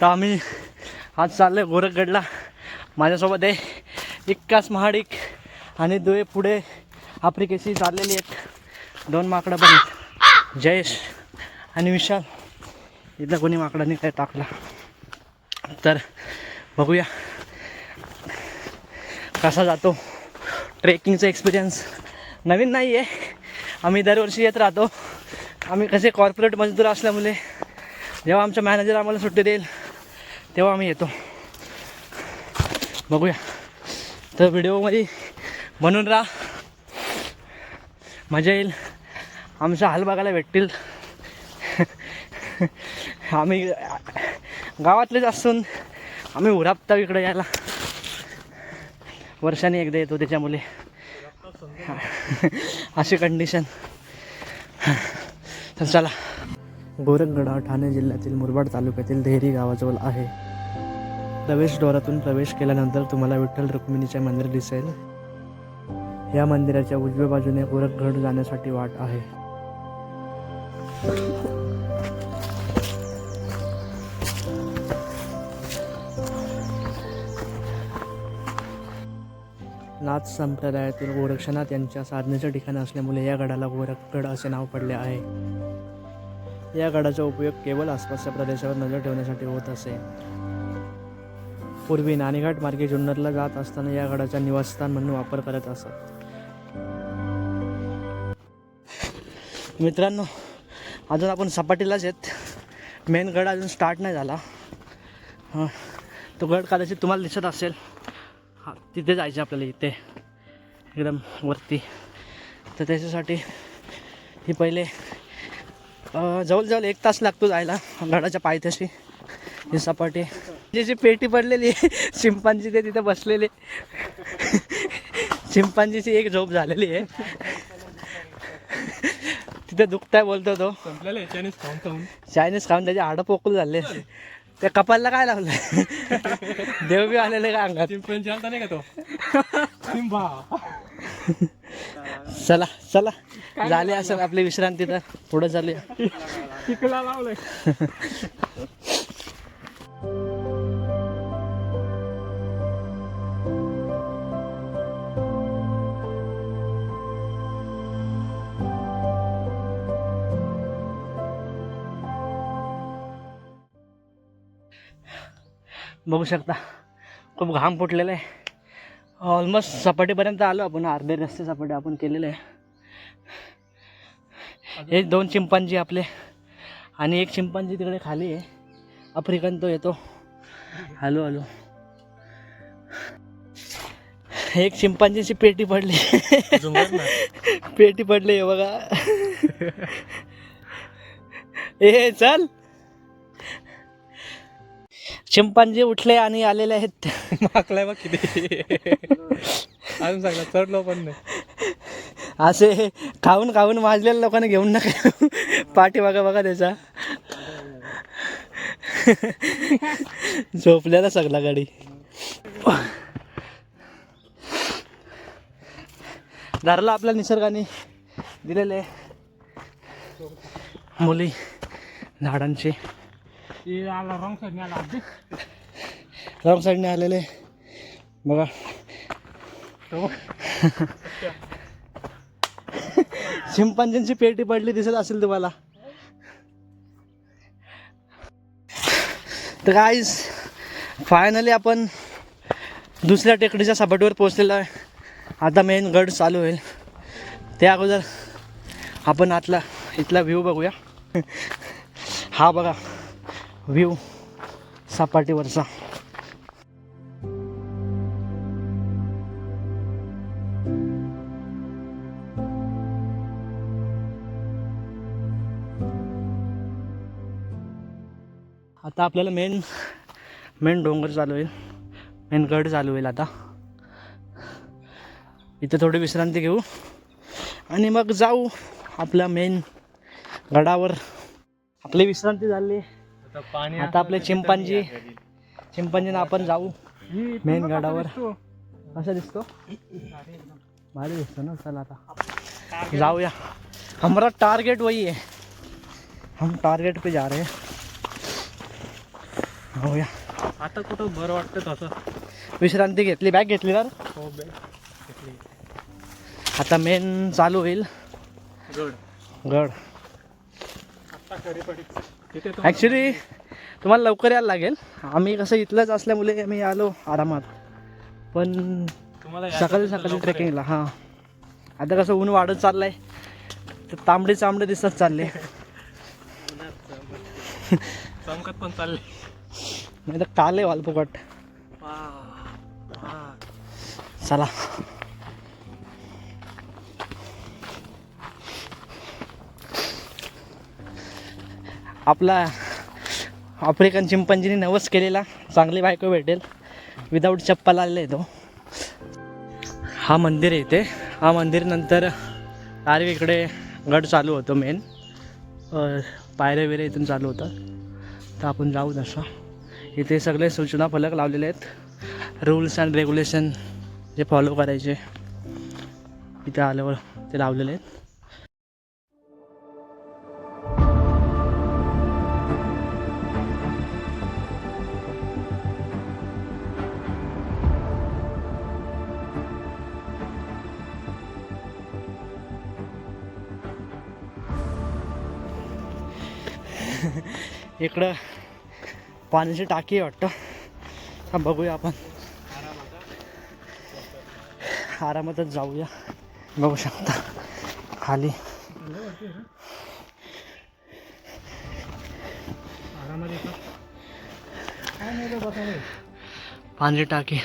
तर आम्ही आज चाललो आहे गोरखगडला. माझ्यासोबत आहे इक्कास महाडिक आणि दुवे पुढे आफ्रिकेशी चाललेली आहेत. दोन माकडं पण आहेत. जयेश आणि विशाल. इथं कोणी माकडांनी काय टाकला. तर बघूया कसा जातो. ट्रेकिंगचा एक्सपिरियन्स नवीन नाही आहे आम्ही दरवर्षी येत राहतो. आम्ही कसे कॉर्पोरेट मजदूर असल्यामुळे जेव्हा आमचा मॅनेजर आम्हाला सुट्टी देईल तेव्हा आम्ही येतो. बघूया. तर व्हिडिओमध्ये बनून राहा. मजा येईल. आमचा हाल बघायला भेटतील. आम्ही गावातलेच असून आम्ही उरापता इकडे यायला. वर्षाने एकदा येतो त्याच्यामुळे. अशी कंडिशन तर चला. गोरखगड हा ठाणे जिल्ह्यातील मुरबाड तालुक्यातील देहरी गावाजवळ आहे. प्रवेशद्वारातून प्रवेश केल्यानंतर तुम्हाला विठ्ठल रुक्मिणीचे मंदिर दिसेल. या मंदिराच्या उजव्या बाजूने गोरखगड जाण्यासाठी वाट आहे. नाथ संप्रदायातील गोरक्षनाथ यांच्या साधनेचं ठिकाण असल्यामुळे या गडाला गोरखगड असे नाव पडले आहे. या गडाचा उपयोग केवळ आसपासच्या प्रदेशावर नजर ठेवण्यासाठी होत असे. पूर्वी नाणेघाट मार्गे जुन्नरला जात असताना या गडाचा निवासस्थान म्हणून वापर करत असत. मित्रांनो अजून आपण सपाटीलाच आहेत. मेन गड अजून स्टार्ट नाही झाला. हां तो गड कदाचित तुम्हाला दिसत असेल. हां तिथे जायचं आपल्याला इथे. एकदम वरती. तर त्याच्यासाठी ही पहिले जवळजवळ एक तास लागतो जायला गडाच्या पायथ्याशी. ही सपाटी. जी पेटी पडलेली आहे चिंपांजी ते तिथे बसलेले. चिंपांजीची एक झोप झालेली आहे. तिथे दुखताय बोलतो तो. चायनीज खाऊन खाऊन. चायनीज खाऊन त्याचे हाडं पोकळ झाले. त्या कपालला काय लावलं? देव बी आलेले का अंगात? नाही का तो? सिंबा चला चला. झाले असं आपली विश्रांती तर. पुढे टिकला लावलंय. बघू शकता खूप घाम फुटलेला आहे. ऑलमोस्ट सपाटीपर्यंत आलो आपण अर्धे रस्ते सपाटी आपण केलेले आहे. हे दोन चिंपांजी आपले आणि एक चिंपांजी तिकडे खाली आहे. आफ्रिकन तो येतो. Hello hello. एक चिंपांजीची पेटी पडली. पेटी पडली आहे बघा. ए चल. चिंपांजी उठले आणि आलेले आहेत. माकलाय बघ किती. अजून सांगला चढलो पण नाही. असे खाऊन खाऊन वाजलेल्या लोकांना घेऊन नका. पाठी बघा बघा त्याचा. झोपलेला सगळा गाडी. धरला आपल्या निसर्गाने दिलेले मुली झाडांचे. रॉंग साईडने आला रॉंग साईडने आलेले. बघा. शिंपांजींची पेटी पडली दिसत असेल तुम्हाला. तर गाईज फायनली आपण दुसऱ्या टेकडीच्या सपाटीवर पोहोचलेलो आहे. आता मेन गड चालू होईल. त्या अगोदर आपण आतला इथला व्ह्यू बघूया. हा बघा व्ह्यू सपाटीवरचा. आता आपल्याला मेन मेन डोंगर चालू होईल. मेन गड चालू होईल आता. इथे थोडी विश्रांती घेऊ. आणि मग जाऊ आपल्या मेन गडावर. आपली विश्रांती झाली. आता पाणी आता आपले चिंपांजी. चिंपांजीनं आपण जाऊ. मेन गडावर. कसा दिसतो? भारी दिसतो ना चला आता. जाऊया. हमारा टारगेट वही है हम टारगेट पे जा रहे हैं. होया आता कुठं बरं वाटतं तसं? विश्रांती घेतली बॅग घेतली तर हो बॅग घेतली. आता मेन चालू होईल. गड. गड. आत्ता खरी पडी. तिथे तो ॲक्च्युली तुम्हाला लवकर यायला लागेल. आम्ही कसं इथलंच असल्यामुळे आम्ही आलो आरामात. पण तुम्हाला यायचं सकाळी असेल तर सकाळी लवकर ट्रेकिंगला हां. आता कसं ऊन वाढत चाललंय तर तांबडे चांबडे दिसत चालले. या. चमकत पण चालले. नाही तर काल आहे वालफुकट. चला. आपला आफ्रिकन चिंपंजीने नवस केलेला. चांगली बायको भेटेल. विदाऊट चप्पल आलेला आहे तो. हा मंदिर आहे इथे. हा मंदिर नंतर डायरेक्ट इकडे गड चालू होतो मेन पायऱ्या बिऱ्या इथून चालू होतं तर आपण जाऊ तसं. इथे सगळे सूचना फलक लावलेले आहेत. रूल्स अँड रेग्युलेशन जे फॉलो करायचे इथे आल्यावर ते लावलेले आहेत. इकडं पाण्याची टाकी वाटतं. हा बघूया आपण. आरामातच जाऊया. बघू शकता. खाली. पाण्याची टाकी.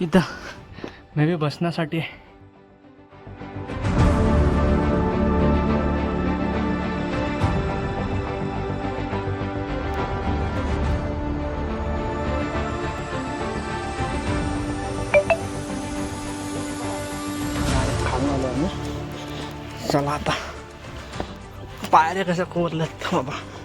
इथं. मे बी बसण्यासाठी. Kaya ka sa kulat. Tama ba?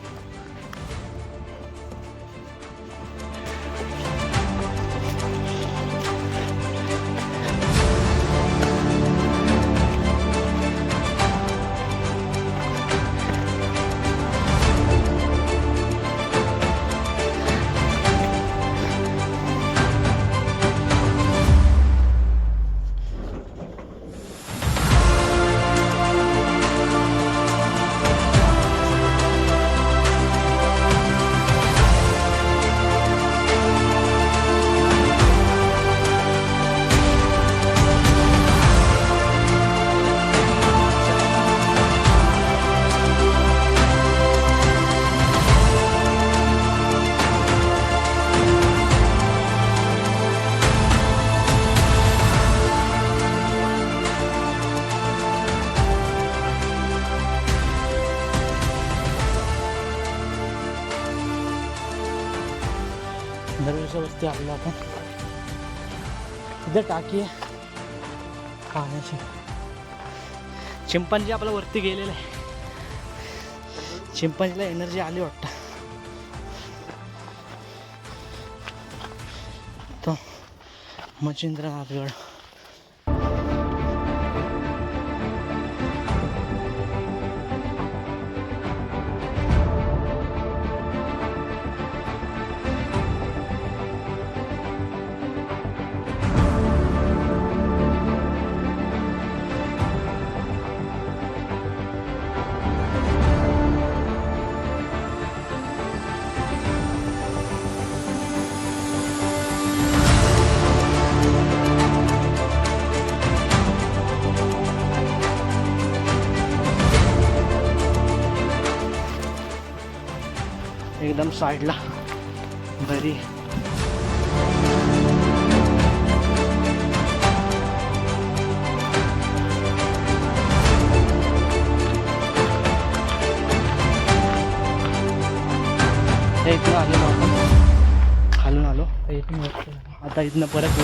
टाकी आहे. पाण्याची. चिंपांजी आपला वरती गेलेला आहे. चिंपांजीला एनर्जी आली वाटतं. तो मच्छिंद्रनाथगड एकदम साईडला. हे इथनं आलेलो आपण. खालून आलो. इथून. आता इथनं परत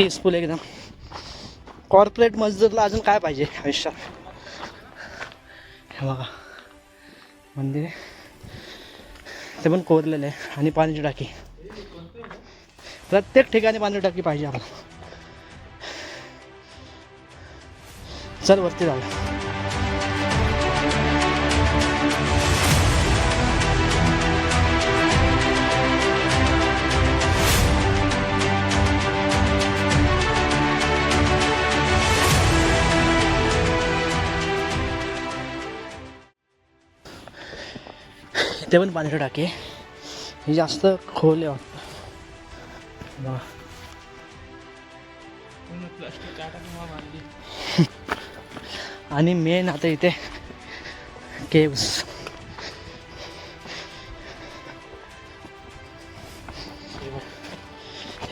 पीसफुल एकदम. कॉर्पोरेट मजदूरला अजून काय पाहिजे आयुष्यात? हे बघा. मंदिर ते पण कोरलेलं आहे. आणि पाण्याची टाकी प्रत्येक ठिकाणी पाण्याची टाकी पाहिजे आम्हाला. चल वरती जाऊया. ते पण पाण्याची टाकी हे जास्त खोल आहे वाटतं. आणि मेन आता इथे केव्स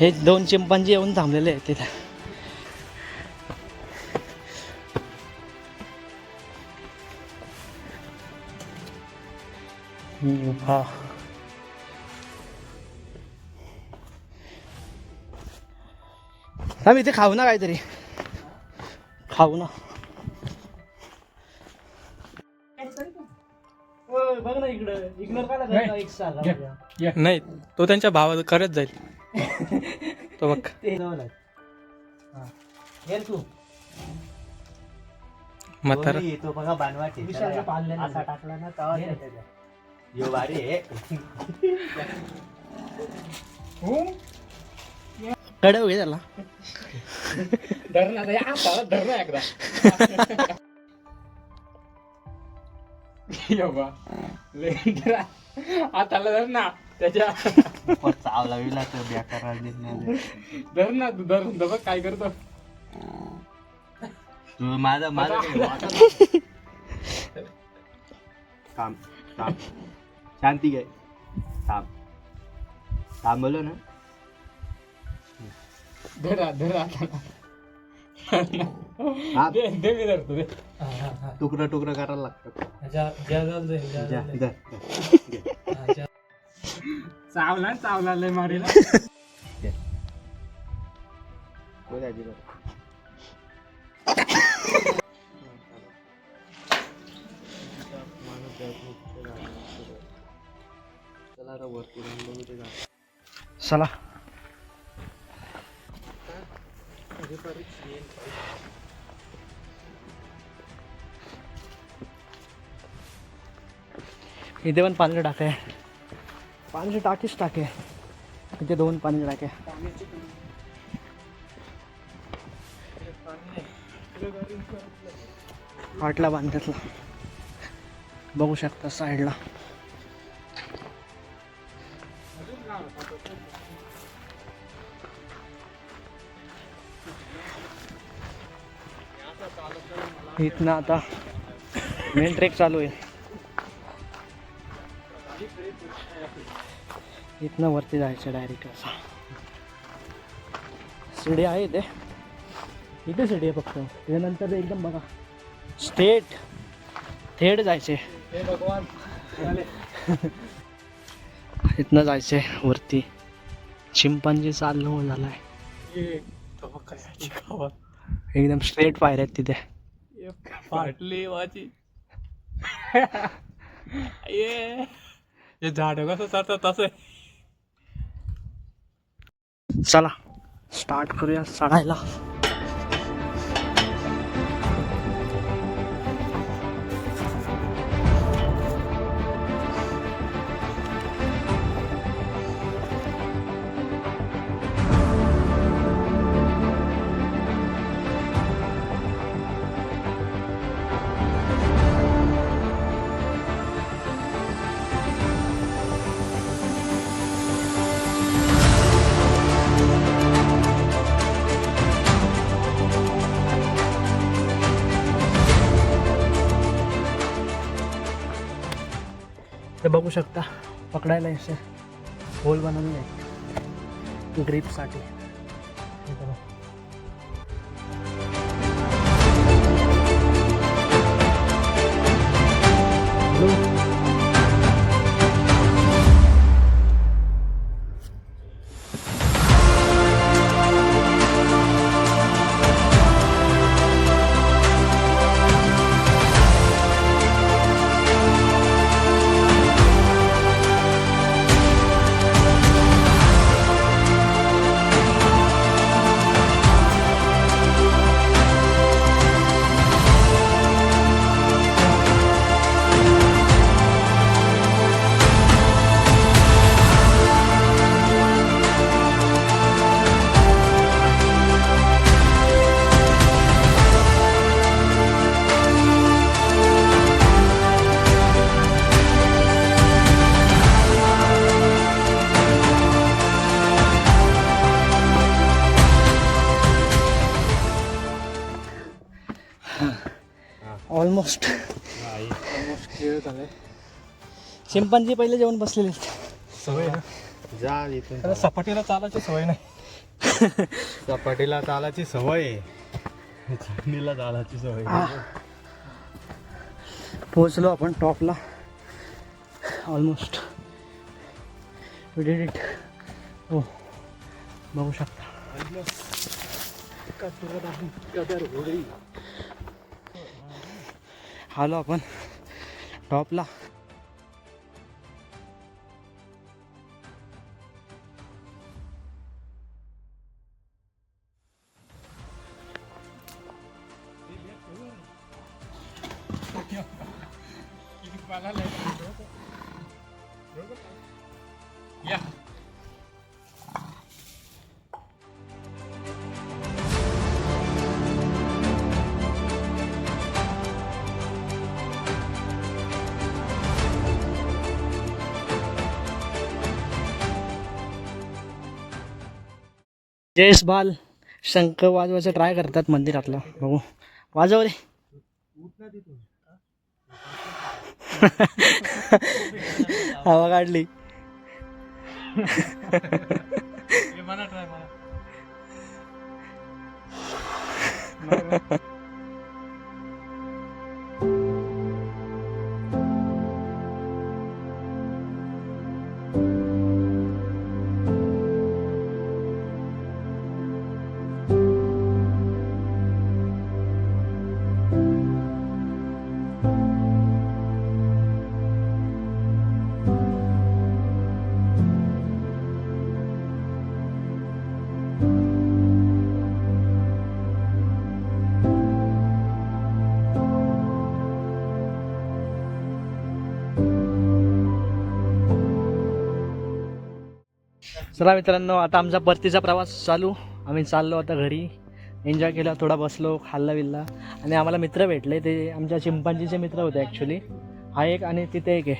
हे दोन चिंपांजी येऊन थांबलेले आहेत तिथे. गुफा थांब इथे खाऊ ना काहीतरी. खाऊ ना. नाही तो त्यांच्या भावा करत जाईल. तो बघ. ते जवळ आहे हे. तू. म्हातारा. तो बघा असा टाकला ना. यो भारी आहे कडे घे त्याला. आता धर ना. त्याच्या चावला विला तर बेकार देत नाही धर ना तू धर बघ काय करतो. तू माझा माझा काम काम. शांती घे. थांब. थांबलो ना? धर धर आता. हा. दे दे मी धरतो दे. तुकडं तुकडं करायला लागतं. जा. चावला चावला लय मारीला. बोल. चला वरती जाऊन बघू ते चला. इथे पण पाणी टाके आहे. पाण्याची टाकीच टाके. इथे दोन पाण्याची टाके. आटला बांधल्यातला बघू शकता साईडला इथनं आता मेन ट्रेक चालू आहे. इथनं वरती जायचं डायरेक्ट असं. शिडी आहे इथे. इथे शिडी आहे फक्त. त्याच्यानंतर एकदम बघा. स्टेट थेट जायचे. भगवान. इथनं जायचे वरती. चिंपांजी बघ कशाची गावात. एकदम स्ट्रेट पायऱ्या आहेत तिथे. ये फाटली वाची ये झाड कसं चालतात तसं? आहे. चला स्टार्ट करूया चढायला ते बघू शकता. पकडायला असे होल बनवली आहे. ग्रीपसाठी ऑलमोस्ट. चिंपांजी पहिले जेवण बसलेले. सवय जा सपाटीला चालायची सवय नाही. सपाटीला चालायची सवय आहे. चटणीला चालायची सवय पोचलो आपण टॉपला. ऑलमोस्ट. इट हो. बघू शकता. आलो आपण टॉपला. जयेश बाल शंख वाजवायचं ट्राय करतात मंदिरातलं. बघू. वाजव रे. हवा काढली. म्हणा ट्राय मला चला मित्रांनो आता आमचा परतीचा प्रवास चालू. आम्ही चाललो आता घरी. एन्जॉय केला थोडा बसलो खाल्ला बिल्ला. आणि आम्हाला मित्र भेटले. ते आमच्या चिंपांजीचे मित्र होते ॲक्च्युली हा एक आणि तिथे एक आहे.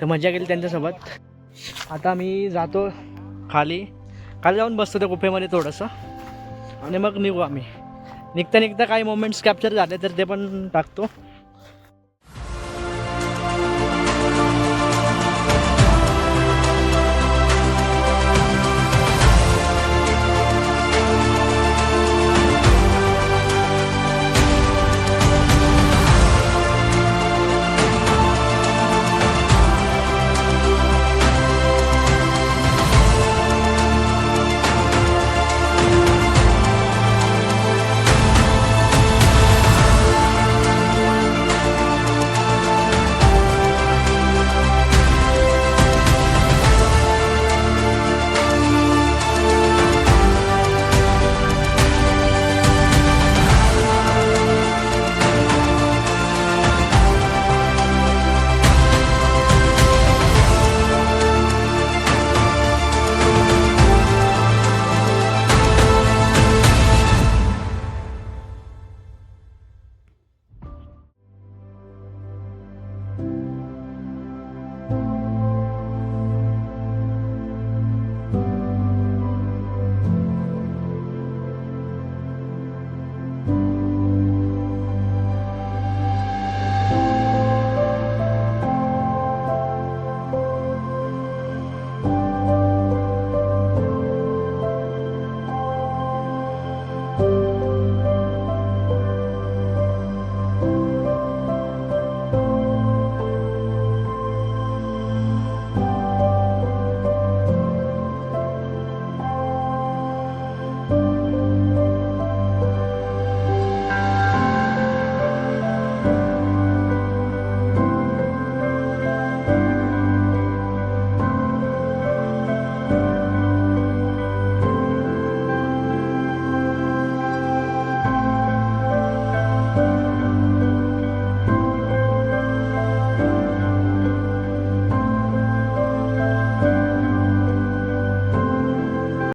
तर मजा केली त्यांच्यासोबत. आता मी जातो खाली. खाली जाऊन बसतो त्या गुफेमध्ये थोडंसं. आणि मग निघू आम्ही. निघता निघता काही मोमेंट्स कॅप्चर झाले तर ते पण टाकतो.